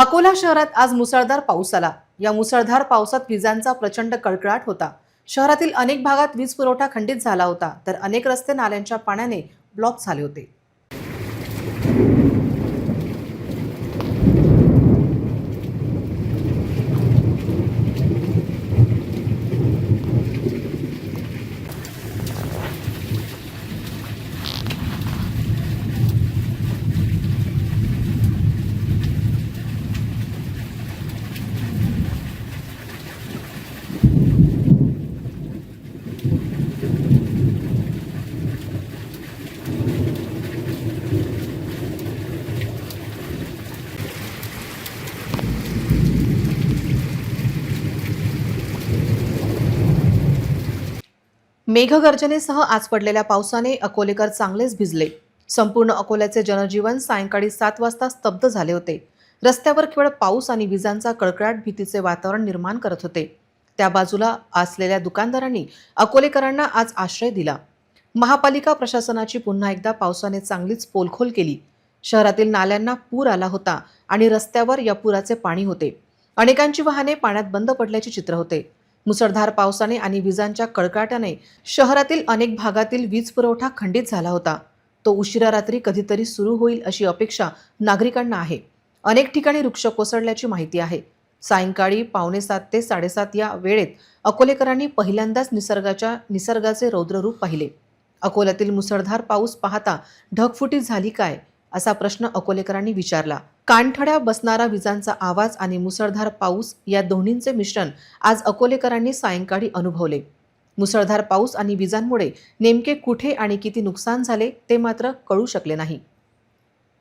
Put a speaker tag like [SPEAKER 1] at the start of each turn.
[SPEAKER 1] अकोला शहरात आज मुसळधार पाऊस आला. या मुसळधार पावसात विजांचा प्रचंड कडकडाट होता. शहरातील अनेक भागात वीज पुरवठा खंडित झाला होता तर अनेक रस्ते नाल्यांच्या पाण्याने ब्लॉक झाले होते. मेघगर्जनेसह आज पडलेल्या पावसाने अकोलेकर चांगलेच भिजले. संपूर्ण अकोल्याचे जनजीवन सायंकाळी सात वाजता स्तब्ध झाले होते. रस्त्यावर केवळ पाऊस आणि विजांचा कडकडाट भीतीचे वातावरण निर्माण करत होते. त्या बाजूला असलेल्या दुकानदारांनी अकोलेकरांना आज आश्रय दिला. महापालिका प्रशासनाची पुन्हा एकदा पावसाने चांगलीच पोलखोल केली. शहरातील नाल्यांना पूर आला होता आणि रस्त्यावर या पुराचे पाणी होते. अनेकांची वाहने पाण्यात बंद पडल्याचे चित्र होते. मुसळधार पावसाने आणि विजांच्या कडकाट्याने शहरातील अनेक भागातील वीज पुरवठा खंडित झाला होता. तो उशिरा रात्री कधीतरी सुरू होईल अशी अपेक्षा नागरिकांना आहे. अनेक ठिकाणी वृक्ष कोसळल्याची माहिती आहे. सायंकाळी पावणे सात ते साडेसात या वेळेत अकोलेकरांनी पहिल्यांदाच निसर्गाच्या निसर्गाचे रौद्ररूप पाहिले. अकोल्यातील मुसळधार पाऊस पाहता ढगफुटी झाली काय? असा प्रश्न अकोलेकरांनी विचारला. कानठड्या बसणारा विजांचा आवाज आणि मुसळधार पाऊस या दोन्हींचे मिश्रण आज अकोलेकरांनी सायंकाळी अनुभवले. मुसळधार पाऊस आणि विजांमुळे नेमके कुठे आणि किती नुकसान झाले ते मात्र कळू शकले नाही.